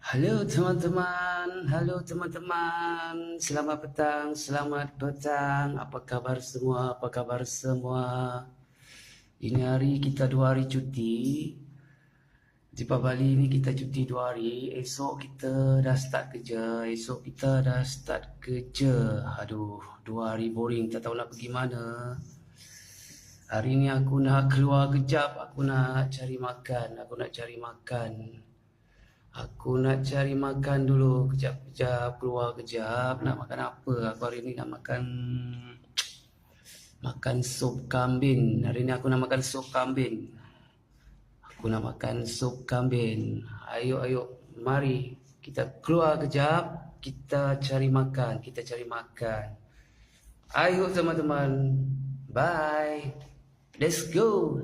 Halo teman-teman, halo teman-teman. Selamat petang, selamat petang. Apa kabar semua? Apa kabar semua? Ini hari kita dua hari cuti. Di Bali ini kita cuti dua hari. Esok kita dah start kerja. Esok kita dah start kerja. Aduh, dua hari boring. Tak tahu nak pergi mana. Hari ni aku nak keluar kejap. Aku nak cari makan. Aku nak cari makan. Aku nak cari makan dulu. Kejap-kejap keluar kejap. Nak makan apa? Aku hari ni nak makan makan sup kambing. Hari ni aku nak makan sup kambing. Aku nak makan sup kambing. Ayo ayo. Mari. Kita keluar kejap. Kita cari makan. Kita cari makan. Ayo teman-teman. Bye. Let's go